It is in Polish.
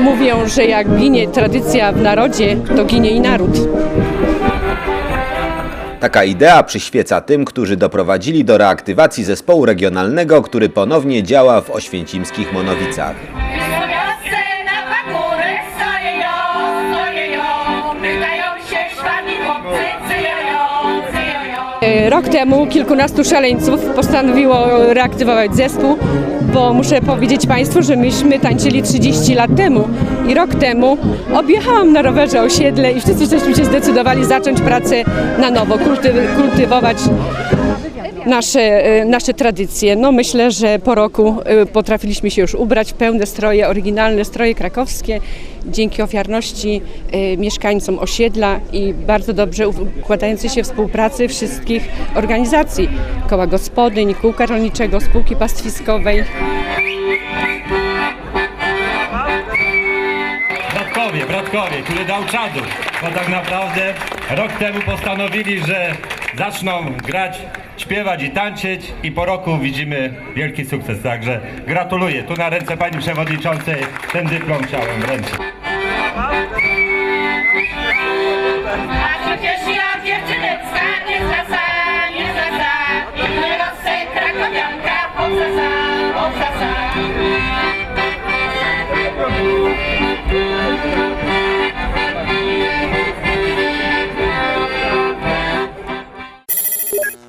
Mówią, że jak ginie tradycja w narodzie, to ginie i naród. Taka idea przyświeca tym, którzy doprowadzili do reaktywacji zespołu regionalnego, który ponownie działa w oświęcimskich Monowicach. Rok temu kilkunastu szaleńców postanowiło reaktywować zespół, bo muszę powiedzieć Państwu, że myśmy tańczyli 30 lat temu. I rok temu objechałam na rowerze osiedle i wszyscy żeśmy się zdecydowali zacząć pracę na nowo, kultyw- kultywować nasze, e, nasze tradycje. No myślę, że po roku e, potrafiliśmy się już ubrać w pełne stroje, oryginalne stroje krakowskie, dzięki ofiarności e, mieszkańcom osiedla i bardzo dobrze układającej się współpracy wszystkich organizacji, koła gospodyń, kółka rolniczego, spółki pastwiskowej. Bratkowie, bratkowie, który dał czadu, bo tak naprawdę rok temu postanowili, że zaczną grać, śpiewać i tańczyć i po roku widzimy wielki sukces, także gratuluję. Tu na ręce Pani Przewodniczącej ten dyplom chciałem wręczyć.